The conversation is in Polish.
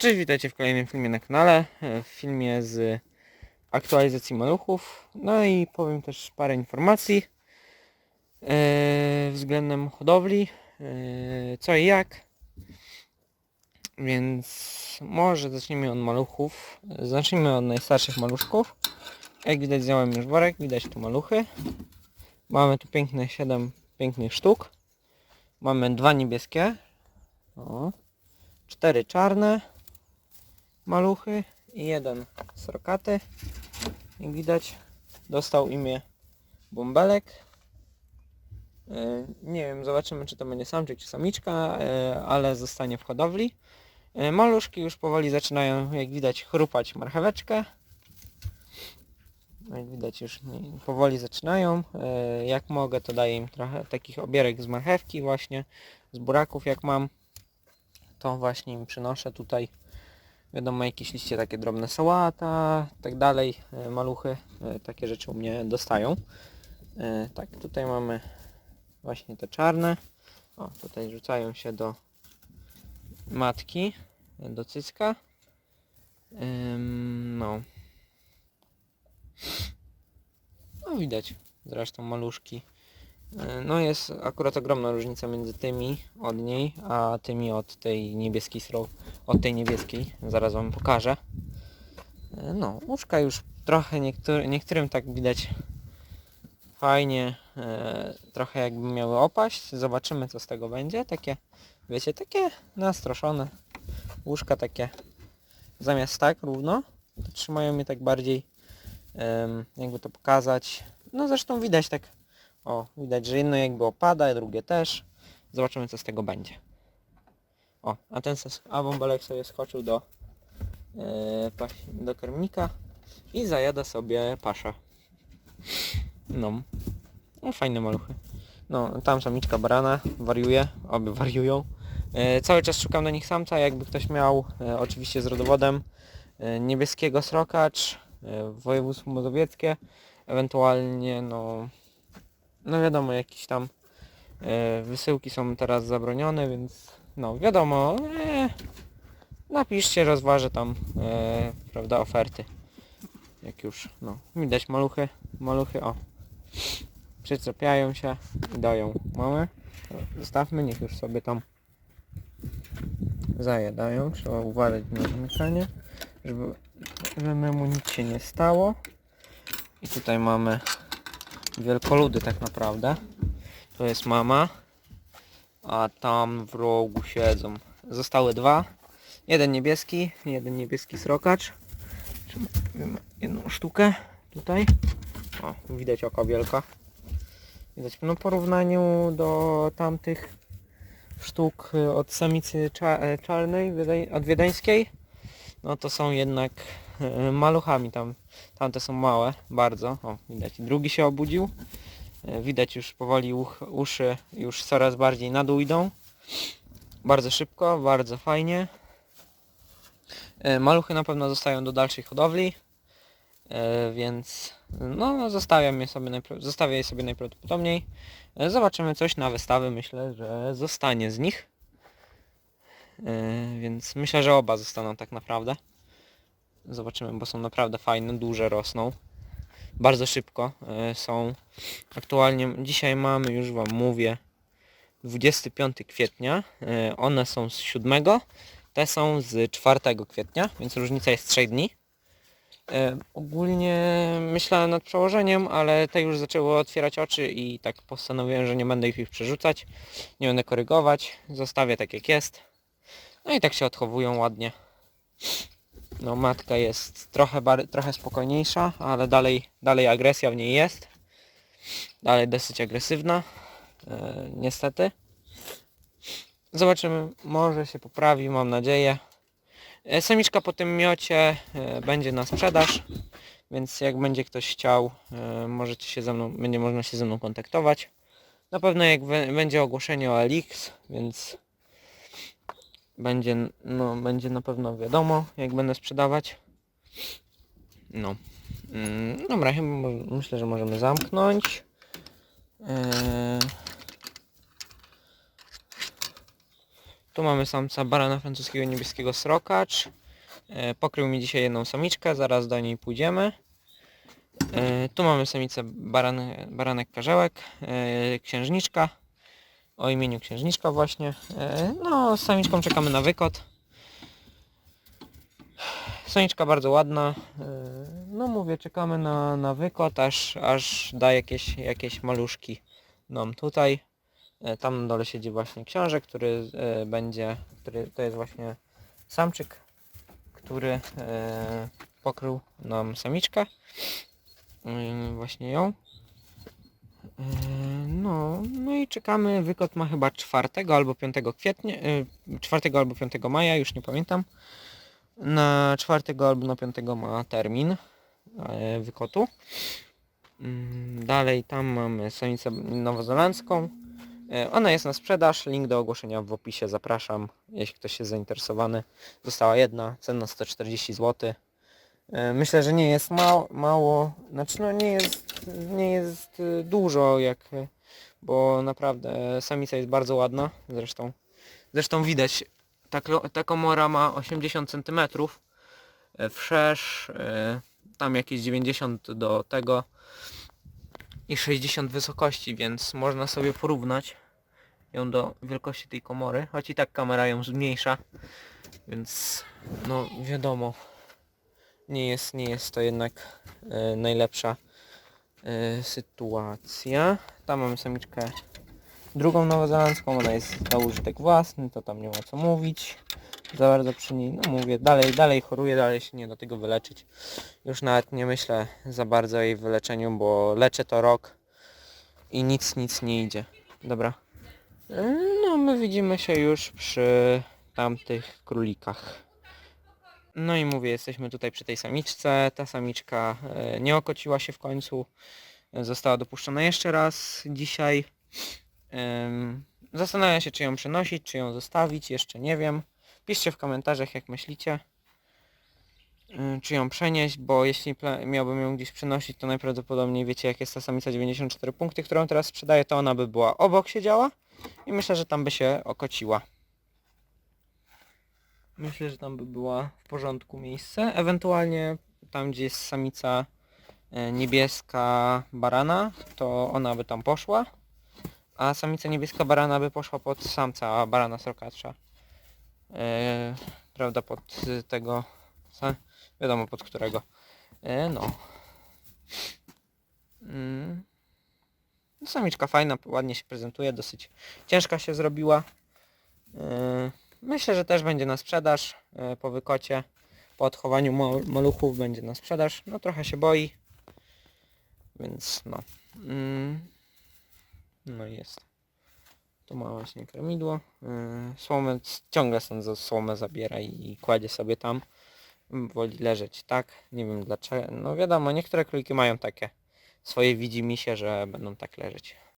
Cześć, witajcie w kolejnym filmie na kanale, e, w filmie z aktualizacji maluchów. No i powiem też parę informacji e, względem hodowli, e, co i jak. Więc może zacznijmy od maluchów. Zacznijmy od najstarszych maluszków. Jak widać wziąłem już worek, widać tu maluchy. Mamy tu piękne 7 pięknych sztuk. Mamy dwa niebieskie. O. Cztery czarne maluchy i jeden srokaty. Jak widać dostał imię Bąbelek. E, Nie wiem, zobaczymy czy to będzie samczyk czy samiczka, e, ale zostanie w hodowli. E, Maluszki już powoli zaczynają, jak widać, chrupać marcheweczkę. Jak widać już powoli zaczynają. Jak mogę to daję im trochę takich obierek z marchewki właśnie, z buraków jak mam. To właśnie im przynoszę tutaj wiadomo jakieś liście takie drobne sałata, tak dalej, e, maluchy, e, takie rzeczy u mnie dostają. E, Tak, tutaj mamy właśnie te czarne. O, tutaj rzucają się do matki, do cycka. No. No widać zresztą maluszki. No jest akurat ogromna różnica między tymi od niej, a tymi od tej niebieskiej sro od tej niebieskiej. Zaraz wam pokażę. E, No, łóżka już trochę niektóry, niektórym tak widać fajnie, e, trochę jakby miały opaść. Zobaczymy co z tego będzie. Takie, wiecie, takie nastroszone łóżka takie zamiast tak równo, to trzymają mnie tak bardziej, jakby to pokazać. No zresztą widać tak, o, widać, że jedno jakby opada, drugie też. Zobaczymy co z tego będzie. O, a ten a bąbelek sobie skoczył do, paś- do karmnika i zajada sobie pasza. No. no, fajne maluchy. No, tam samiczka barana wariuje, obie wariują. E, cały czas szukam na nich samca, jakby ktoś miał, e, oczywiście z rodowodem, niebieskiego srokacz, e, województwo mazowieckie, ewentualnie, no, no wiadomo, jakieś tam wysyłki są teraz zabronione, więc no wiadomo, e, napiszcie, rozważę tam, e, prawda, oferty. Jak już, no, widać maluchy, maluchy, o, przyczepiają się i dają mamy. Zostawmy, niech już sobie tam zajadają. Trzeba uważać na zamykanie, żeby, żeby mu nic się nie stało. I tutaj mamy wielkoludy tak naprawdę. To jest mama, a tam w rogu siedzą. Zostały dwa. Jeden niebieski, jeden niebieski srokacz. Jedną sztukę tutaj. O, widać oka wielka. Widać no, w porównaniu do tamtych sztuk y, od samicy e, czarnej od wiedeńskiej, no to są jednak e, maluchami tam. Tamte są małe, bardzo. O, widać. Drugi się obudził. E, Widać już powoli uch, uszy już coraz bardziej na dół idą. Bardzo szybko, bardzo fajnie. E, Maluchy na pewno zostają do dalszej hodowli. E, więc no zostawiam je sobie, zostawię je sobie najprawdopodobniej. Zobaczymy coś na wystawy, myślę, że zostanie z nich. Więc myślę, że oba zostaną tak naprawdę. Zobaczymy, bo są naprawdę fajne, duże, rosną. Bardzo szybko e, są. Aktualnie dzisiaj mamy, już Wam mówię, 25 kwietnia. E, One są z 7, te są z 4 kwietnia, więc różnica jest 3 dni. E, ogólnie myślałem nad przełożeniem, ale te już zaczęły otwierać oczy i tak postanowiłem, że nie będę ich już przerzucać, nie będę korygować, zostawię tak jak jest. No i tak się odchowują ładnie. No matka jest trochę, trochę spokojniejsza, ale dalej, dalej agresja w niej jest. Dalej dosyć agresywna, e, niestety. Zobaczymy, może się poprawi, mam nadzieję. E, Samiczka po tym miocie e, będzie na sprzedaż, więc jak będzie ktoś chciał, e, możecie się ze mną, będzie można się ze mną kontaktować. Na pewno jak będzie ogłoszenie o Elix, więc będzie, no, będzie na pewno wiadomo, jak będę sprzedawać. No. Mm, dobra, chyba myślę, że możemy zamknąć. E, Tu mamy samca barana francuskiego niebieskiego srokacz. E, Pokrył mi dzisiaj jedną samiczkę, zaraz do niej pójdziemy. E, Tu mamy samicę baran, baranek karzełek, księżniczka. O imieniu księżniczka właśnie. E, No, z samiczką czekamy na wykot. Samiczka bardzo ładna. e, No mówię, czekamy na, na wykot, aż, aż da jakieś, jakieś maluszki nam tutaj. E, Tam na dole siedzi właśnie książę, który będzie, który to jest właśnie samczyk, który pokrył nam samiczkę. Właśnie ją. E, No, no i czekamy. Wykot ma chyba 4 albo 5 kwietnia, e, 4 albo 5 maja, już nie pamiętam. Na 4 albo na 5 ma termin e, wykotu. Dalej tam mamy samicę nowozelandzką. Ona jest na sprzedaż, link do ogłoszenia w opisie, zapraszam, jeśli ktoś jest zainteresowany. Została jedna, cena 140 zł. Myślę, że nie jest mało, mało znaczy no nie jest, nie jest e, dużo, jak, e, bo naprawdę samica jest bardzo ładna, zresztą, zresztą widać, ta, ta komora ma 80 cm, wszerz, e, tam jakieś 90 do tego i 60 wysokości, więc można sobie porównać ją do wielkości tej komory, choć i tak kamera ją zmniejsza, więc no wiadomo, nie jest, nie jest to jednak e, najlepsza e, sytuacja. Tam mamy samiczkę drugą nowozelandzką, ona jest na użytek własny, to tam nie ma co mówić za bardzo przy niej. No mówię, dalej, dalej choruje, dalej się nie do tego wyleczyć. Już nawet nie myślę za bardzo o jej wyleczeniu, bo leczę to rok i nic, nic nie idzie. Dobra. E, No my widzimy się już przy tamtych królikach. No i mówię, jesteśmy tutaj przy tej samiczce. Ta samiczka e, nie okociła się w końcu. E, Została dopuszczona jeszcze raz dzisiaj. Zastanawiam się, czy ją przenosić, czy ją zostawić, jeszcze nie wiem. Piszcie w komentarzach, jak myślicie. Y, Czy ją przenieść, bo jeśli miałbym ją gdzieś przenosić, to najprawdopodobniej wiecie, jak jest ta samica 94 punkty, którą teraz sprzedaję, to ona by była obok siedziała i myślę, że tam by się okociła. Myślę, że tam by była w porządku miejsce. Ewentualnie tam, gdzie jest samica e, niebieska barana, to ona by tam poszła. A samica niebieska barana by poszła pod samca barana srokacza. E, prawda, pod tego... Wiadomo pod którego. E, no. Mm. No, Samiczka fajna, ładnie się prezentuje, dosyć ciężka się zrobiła. Myślę, że też będzie na sprzedaż e, po wykocie. Po odchowaniu maluchów będzie na sprzedaż. No trochę się boi. Więc no. Mm. No jest. Tu ma właśnie kremidło. Yy, słomę, ciągle stąd słomę zabiera i, kładzie sobie tam. Woli leżeć tak. Nie wiem dlaczego. No wiadomo, niektóre króliki mają takie swoje widzimisię, że będą tak leżeć.